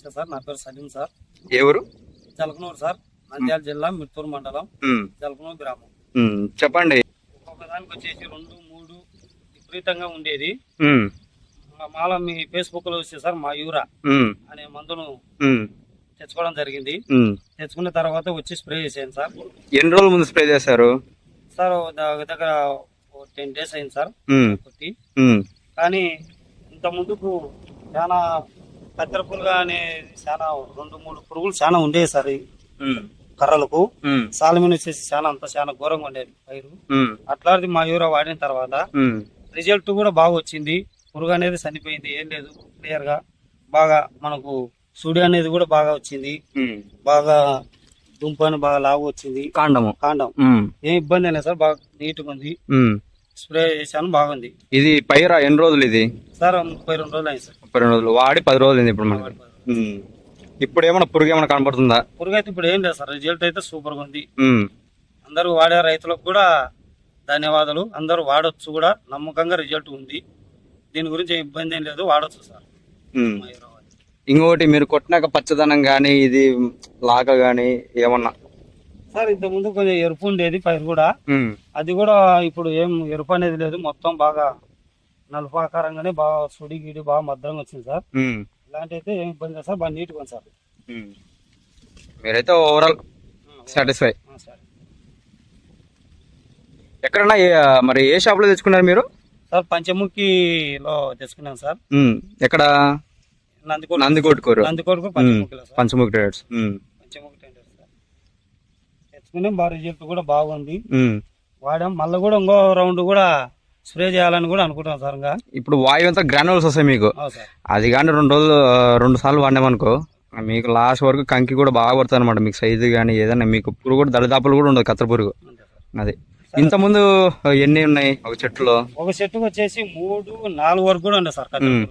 నమస్తే సార్. నా పేరు సలీం సార్. ఊరు? జలకనూరు సార్. నంద్యాల జిల్లా మిత్తూరు మండలం. జలకనూరు గ్రామం. చెప్పండి. ఒకదానికి వచ్చేసి రెండు మూడు విపరీతంగా ఉండేది. మాల మీ ఫేస్బుక్లో వస్తే సార్ మా యూరా అనే మందును తెచ్చుకోవడం జరిగింది. తెచ్చుకున్న తర్వాత వచ్చి స్ప్రే చేసాను సార్. ఎన్ని రోజుల ముందు స్ప్రే చేశారు? సార్ దగ్గర టెన్ డేస్ అయింది సార్. కానీ ఇంత ముందుకు చాలా కత్తెర పురుగు అనేది చాలా రెండు మూడు పురుగులు చాలా ఉండేవి సార్ కర్రలకు. సాలమీన్ వచ్చేసి చాలా అంత చాలా ఘోరంగా ఉండేది పైరు. అట్లాంటిది మా యూరా వాడిన తర్వాత రిజల్ట్ కూడా బాగా వచ్చింది. పురుగు అనేది చనిపోయింది. ఏం లేదు. క్లియర్గా బాగా మనకు సుడి అనేది కూడా బాగా వచ్చింది. బాగా దుంప అని బాగా లావు వచ్చింది. కాండం. ఉమ్, ఏం ఇబ్బంది లేదు సార్. బాగా నీట్గా ఉంది. స్ప్రే చేశాను బాగుంది. ఇది పైరా ఎన్ని రోజులు ఇది? సార్ ముప్పై రెండు రోజులు అయింది సార్. ముప్పై రెండు రోజులు వాడి పది రోజులు ఇప్పుడు మనకి. ఉమ్. ఇప్పుడు ఏమైనా పురుగు ఏమైనా కనబడుతుందా? పురుగు అయితే ఇప్పుడు ఏం లేదు సార్ రిజల్ట్ అయితే సూపర్గా ఉంది. ఉమ్, అందరూ వాడే రైతులకు కూడా ధన్యవాదాలు. అందరూ వాడొచ్చు కూడా నమ్మకంగా రిజల్ట్ ఉంది. దీని గురించి ఏం ఇబ్బంది ఏం లేదు వాడొచ్చు సార్. ఉమ్. మా యూరా వాడి. ఇంకొకటి మీరు కొట్టినాక పచ్చదనం గానీ ఇది లాగ గానీ ఏమన్నా? సార్ ఇంత ముందు కొంచెం ఎరుపు ఉండేది పైరు కూడా. ఉమ్, అది కూడా ఇప్పుడు ఏం ఎరుపు అనేది లేదు మొత్తం బాగా నలుపాకారంగానే బాగా సుడి గిడి బాగా మద్రంగా వచ్చింది సార్. ఇలాంటి అయితే ఏం ఇబ్బంది లేదు సార్ బాగా నీట్గా ఉంది సార్. మీరైతే ఓవరాల్ సాటిస్ఫై ఎక్కడన్నా మరి ఏ షాప్లో తెచ్చుకున్నారు మీరు? సార్ పంచముఖిలో తెచ్చుకున్నాం సార్. ఎక్కడ? Nandikota Nandikotkur. Sir. Panchamukhi traders. Panchamukhi tender sir. తెచ్చుకున్నాం బాగా రిజల్ట్ కూడా బాగుంది. వాడాం మళ్ళీ కూడా ఇంకో రౌండ్ కూడా స్ప్రే చేయాలని కూడా అనుకుంటాం సార్ ఇంకా. ఇప్పుడు వాయు అంతా గ్రానువల్స్ వస్తాయి మీకు. అది కానీ రెండు రోజులు రెండు సార్లు వాడినామనుకో మీకు లాస్ట్ వరకు కంకి కూడా బాగా పడుతుంది అనమాట మీకు సైజు కానీ ఏదైనా మీకు పురుగు కూడా దరిదాపులు కూడా ఉండదు కత్తెర పురుగు. అది. ఇంతకుముందు ఎన్ని ఉన్నాయి ఒక చెట్టులో? ఒక చెట్టుకు వచ్చేసి మూడు నాలుగు వరకు కూడా ఉంది సార్ ఉమ్,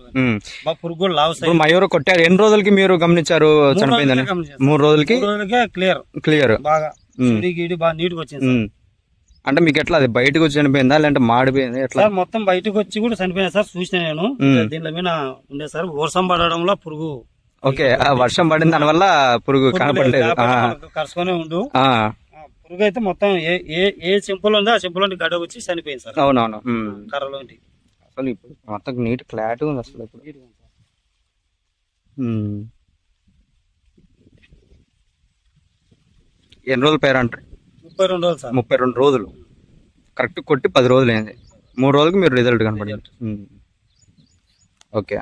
పురుగు. కూడా లావు ఇప్పుడు మయూరు కొట్టారు. ఎన్ని రోజులకి మీరు గమనించారు చనిపోయిందని. మూడు రోజులకి? క్లియర్ క్లియర్ బాగా ఉమ్. సుడి గిడి బాగా నీట్గా వచ్చింది. అంటే మీకు ఎట్లా అది బయటకు వచ్చి చనిపోయిందా? లేదంటే మాడిపోయింది? ఎట్లా? సార్ మొత్తం బయటకు వచ్చి కూడా చనిపోయినా సార్ చూసిన నేను. దీనిలో మీద ఉండే సార్ వర్షం పడడంలో పురుగు. ఓకే ఆ వర్షం పడిన దాని వల్ల పురుగు కనపడలేదు. ఆ, కరుసుకొని ఉండు. పురుగు అయితే మొత్తం ఏ ఏ ఏ చెంపులో ఉందో ఆ చెంపులో గడ్డ వచ్చి చనిపోయింది సార్. అవునవును. ఉమ్. కర్రలోంటి అసలు ఇప్పుడు మొత్తం నీట్ క్లారిటీ ఉంది అసలు ఇప్పుడు. ఎన్ని రోజులు పేరు అంటారు ముప్పై రెండు రోజులు సార్. ముప్పై రెండు రోజులు. కరెక్ట్ కొట్టి పది రోజులు అయింది. మూడు రోజులకి మీరు రిజల్ట్ కనపడింది. ఉమ్. ఓకే.